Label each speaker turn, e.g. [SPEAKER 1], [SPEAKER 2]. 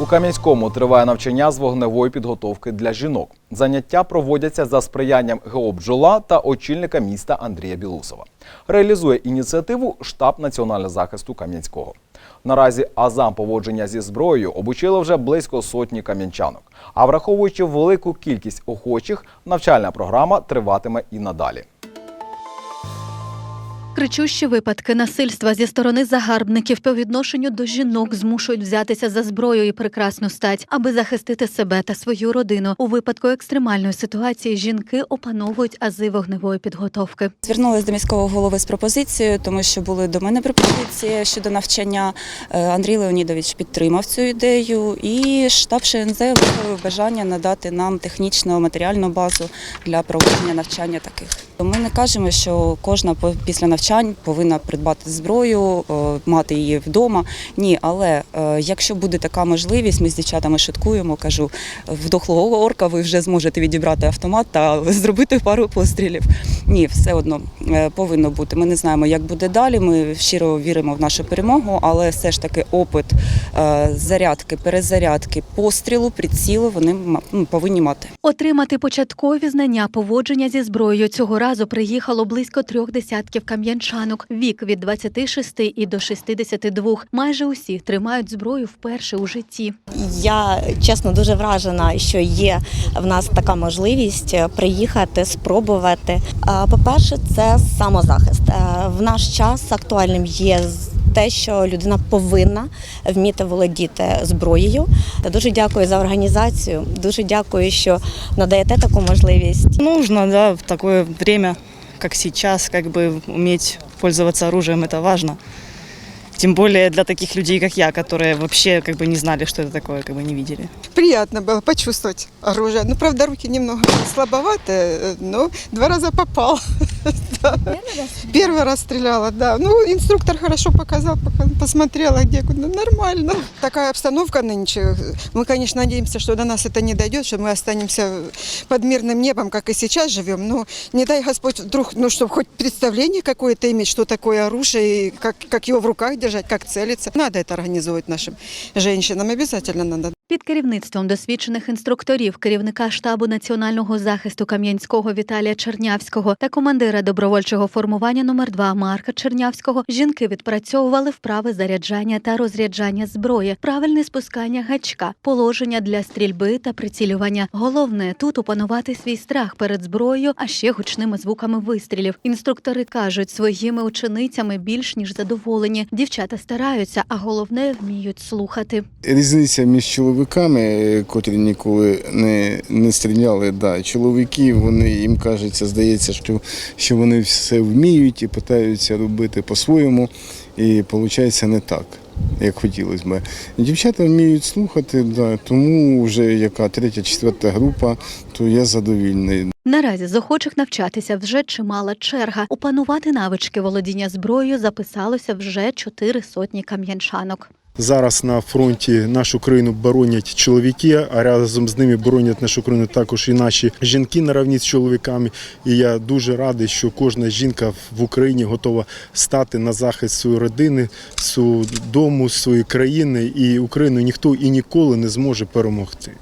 [SPEAKER 1] У Кам'янському триває навчання з вогневої підготовки для жінок. Заняття проводяться за сприянням ГО «Бджола» та очільника міста Андрія Білусова. Реалізує ініціативу штаб національного захисту Кам'янського. Наразі азам поводження зі зброєю обучили вже близько сотні кам'янчанок. А враховуючи велику кількість охочих, навчальна програма триватиме і надалі.
[SPEAKER 2] Кричущі випадки насильства зі сторони загарбників по відношенню до жінок змушують взятися за зброю і прекрасну стать, аби захистити себе та свою родину. У випадку екстремальної ситуації жінки опановують ази вогневої підготовки.
[SPEAKER 3] Звернулася до міського голови з пропозицією, тому що були до мене пропозиції щодо навчання. Е, Андрій Леонідович підтримав цю ідею, і штаб ШНЗ виявив бажання надати нам технічну матеріальну базу для проведення навчання таких. Ми не кажемо, що кожна після навчань повинна придбати зброю, е, мати її вдома. Ні, але е, якщо буде така можливість, ми з дівчатами шуткуємо. Кажу, в дохлого орка ви вже зможете відібрати автомат та зробити пару пострілів. Ні, все одно е, повинно бути. Ми не знаємо, як буде далі. Ми щиро віримо в нашу перемогу, але все ж таки опит зарядки, перезарядки, пострілу, прицілу вони повинні мати.
[SPEAKER 2] Отримати початкові знання поводження зі зброєю цього разу приїхало близько трьох десятків кам'янчанок. Вік від 26 і до 62. Майже усі тримають зброю вперше у житті.
[SPEAKER 4] Я чесно дуже вражена, що є в нас така можливість приїхати, спробувати. А, По-перше, це самозахист. Е, В наш час актуальним є те, що людина повинна вміти володіти зброєю. Та Дуже дякую за організацію. Дуже дякую, що надаєте таку можливість.
[SPEAKER 5] Нужно, да, в такое время, как сейчас, как бы уметь пользоваться оружием, это важно. Тем более для таких людей, как я, которые вообще как бы не знали, что это такое, как бы не видели.
[SPEAKER 6] Приятно было почувствовать оружие. Ну, правда, руки немного слабоватые, э, но два раза попал. Первый раз стреляла, да. Ну, инструктор хорошо показал, пока посмотрела, где куда. Нормально. Такая обстановка нынче. Мы, конечно, надеемся, что до нас это не дойдет, что мы останемся под мирным небом, как и сейчас живем. Но не дай Господь вдруг, ну, чтобы хоть представление какое-то иметь, что такое оружие, и как, как его в руках держать, как целиться. Надо это организовать нашим женщинам. Обязательно надо.
[SPEAKER 2] Під керівництвом досвідчених інструкторів, керівника штабу національного захисту Кам'янського Віталія Чернявського та командира добровольчого формування номер 2 Марка Чернявського, жінки відпрацьовували вправи заряджання та розряджання зброї, правильне спускання гачка, положення для стрільби та прицілювання. Головне тут опанувати свій страх перед зброєю, а ще гучними звуками вистрілів. Інструктори кажуть, своїми ученицями більш ніж задоволені. Дівчата стараються, а головне вміють слухати.
[SPEAKER 7] Різниця між чоловіками, е, котрі ніколи не, не стріляли, да. чоловіки, вони їм кажеться, здається, що, що вони все вміють і питаються робити по-своєму, і виходить не так, як хотілося б. Дівчата вміють слухати, да, тому вже яка третя, четверта група, то я задовільний.
[SPEAKER 2] Наразі з охочих навчатися вже чимала черга. Опанувати навички володіння зброєю записалося вже чотири сотні кам'янчанок.
[SPEAKER 8] Зараз на фронті нашу країну боронять чоловіки, а разом з ними боронять нашу країну також і наші жінки на равні з чоловіками. І я дуже радий, що кожна жінка в Україні готова стати на захист своєї родини, свого дому, своєї країни. І Україну ніхто і ніколи не зможе перемогти.